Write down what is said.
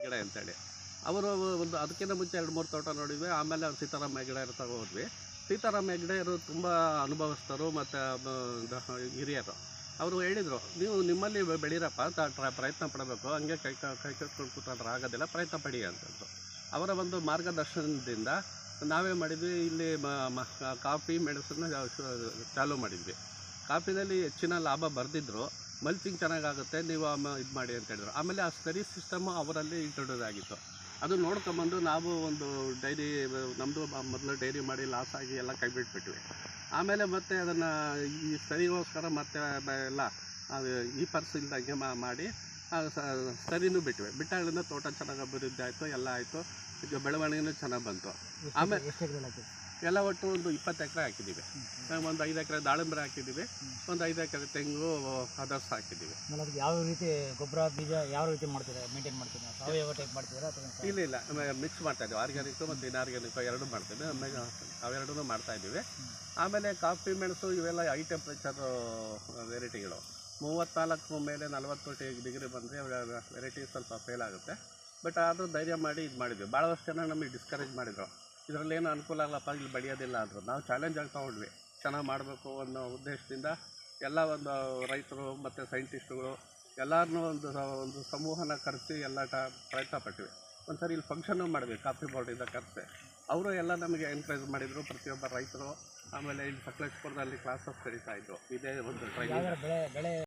ಗಿಡ ಅಂತೇಳಿ. ಅವರು ಒಂದು ಅದಕ್ಕಿಂತ ಮುಂಚೆ ಎರಡು ಮೂರು ತೋಟ ನೋಡಿದ್ವಿ. ಆಮೇಲೆ ಅವ್ರು ಸೀತಾರಾಮ ಗಿಡ ಇರ್ತಾ ಹೋದ್ವಿ. ಸೀತಾರಾಮ ಹೆಗ್ಡೆ ತುಂಬಾ ಅನುಭವಸ್ಥರು ಮತ್ತು ಹಿರಿಯರು. ಅವರು ಹೇಳಿದರು, ನೀವು ನಿಮ್ಮಲ್ಲಿ ಬೆಳೀರಪ್ಪ ಅಂತ ಪ್ರಯತ್ನ ಪಡಬೇಕು. ಹಂಗೆ ಕೈ, ಕ- ಕಟ್ಕೊಂಡು ಕೂತ್ಕೊಂಡ್ರೆ ಆಗೋದಿಲ್ಲ. ಪ್ರಯತ್ನ ಪಡಿ, ಅಂತಂದ್ರು. ಅವರ ಒಂದು ಮಾರ್ಗದರ್ಶನದಿಂದ ನಾವೇ ಮಾಡಿದ್ವಿ. ಇಲ್ಲಿ ಕಾಫಿ, ಮೆಣಸನ್ನು ಚಾಲೂ ಮಾಡಿದ್ವಿ. ಕಾಫಿನಲ್ಲಿ ಹೆಚ್ಚಿನ ಲಾಭ ಬರೆದಿದ್ರು. ಮಲ್ಚಿಂಗ್ ಚೆನ್ನಾಗಾಗುತ್ತೆ ನೀವು ಇದು ಮಾಡಿ ಅಂತ ಹೇಳಿದ್ರು. ಆಮೇಲೆ ಆ ಸ್ಟಡಿ ಸಿಸ್ಟಮ್ ಅವರಲ್ಲಿ ಇಂಟ್ರೊಡ್ಯೂಸ್ ಆಗಿತ್ತು. ಅದು ನೋಡ್ಕೊಂಬಂದು ನಾವು ಒಂದು ಡೈರಿ ನಮ್ಮದು ಮೊದಲು ಡೈರಿ ಮಾಡಿ ಲಾಸ್ ಆಗಿ ಎಲ್ಲ ಕೈ ಬಿಟ್ಬಿಟ್ವಿ ಆಮೇಲೆ ಮತ್ತೆ ಅದನ್ನು ಈ ಸರಿಗೋಸ್ಕರ ಮತ್ತೆ ಎಲ್ಲ ಅದು ಈ ಪರ್ಸ್ ಇಲ್ದಂಗೆ ಮಾಡಿ ಸರಿನೂ ಬಿಟ್ವಿ. ಬಿಟ್ಟಾಗಳಿಂದ ತೋಟ ಚೆನ್ನಾಗಿ ಅಭಿವೃದ್ಧಿ ಆಯಿತು ಎಲ್ಲ ಆಯಿತು. ಈಗ ಬೆಳವಣಿಗೆನೂ ಚೆನ್ನಾಗಿ ಬಂತು. ಆಮೇಲೆ- ಎಲ್ಲ ಒಟ್ಟು ಒಂದು ಇಪ್ಪತ್ತು ಎಕರೆ ಹಾಕಿದ್ದೀವಿ. ಒಂದು ಐದು ಎಕರೆ ದಾಳಿಂಬೆ ಹಾಕಿದ್ದೀವಿ. ಒಂದು ಐದು ಎಕರೆ ತೆಂಗು ಅದರ್ಸ್ ಹಾಕಿದ್ದೀವಿ. ಯಾವ ರೀತಿ ಗೊಬ್ಬರ ಬೀಜ ಯಾವ ರೀತಿ ಮಾಡ್ತೀರಾ? ಮೇಂಟೈನ್ ಮಾಡ್ತೀರಾ? ಸಾವಯವ ಟೈಪ್ ಮಾಡ್ತೀರಾ ಇಲ್ಲ ಇಲ್ಲ. ಮಿಕ್ಸ್ ಮಾಡ್ತಾ ಇದ್ದೀವಿ. ಆರ್ಗ್ಯಾನಿಕ್ ಮತ್ತು ಇನ್ಆರ್ಗ್ಯಾನಿಕ್ ಎರಡೂ ಮಾಡ್ತೀವಿ ಆಮೇಲೆ ಅವೆರಡೂ ಮಾಡ್ತಾ ಇದ್ದೀವಿ. ಆಮೇಲೆ ಕಾಫಿ ಮೆಣಸು ಇವೆಲ್ಲ ಹೈ ಟೆಂಪ್ರೇಚರ್ ವೆರೈಟಿಗಳು ಮೂವತ್ತ್ನಾಲ್ಕು ಮೇಲೆ ನಲವತ್ತು ಡಿಗ್ರಿ ಬಂದರೆ ವೆರೈಟಿ ಸ್ವಲ್ಪ ಫೇಲ್ ಆಗುತ್ತೆ. ಬಟ್ ಆದರೂ ಧೈರ್ಯ ಮಾಡಿ ಇದು ಮಾಡಿದ್ವಿ. ಭಾಳಷ್ಟು ಜನ ನಮಗೆ ಡಿಸ್ಕರೇಜ್ ಮಾಡಿದರು. ಇದರಲ್ಲೇನು ಅನುಕೂಲ ಆಗಲ್ಲಪ್ಪ ಇಲ್ಲಿ ಬೆಳೆಯೋದಿಲ್ಲ ಅಂದರು ನಾವು ಚಾಲೆಂಜ್ ಆಗಿ ತೊಗೊಂಡ್ವಿ ಚೆನ್ನಾಗಿ ಮಾಡಬೇಕು ಅನ್ನೋ ಉದ್ದೇಶದಿಂದ ಎಲ್ಲ ಒಂದು ರೈತರು ಮತ್ತು ಸೈಂಟಿಸ್ಟ್ಗಳು ಎಲ್ಲರನ್ನೂ ಒಂದು ಒಂದು ಸಮೂಹನ ಕರೆಸಿ ಎಲ್ಲ ಟ, ಪ್ರಯತ್ನ ಪಟ್ವಿ. ಒಂದು ಸರಿ ಇಲ್ಲಿ ಫಂಕ್ಷನ್ನು ಮಾಡಿದ್ವಿ ಕಾಫಿ ಬೋರ್ಡಿಂದ ಕರೆಸಿ. ಅವರು ಎಲ್ಲ ನಮಗೆ ಎನ್ಕರೇಜ್ ಮಾಡಿದರು, ಪ್ರತಿಯೊಬ್ಬ ರೈತರು. ಆಮೇಲೆ ಇಲ್ಲಿ ಸಕಲೇಶ್ಪುರದಲ್ಲಿ ಕ್ಲಾಸಸ್ ಕರೀತಾ ಇದ್ದರು ಇದೇ ಒಂದು ಟ್ರೈನಿಂಗ್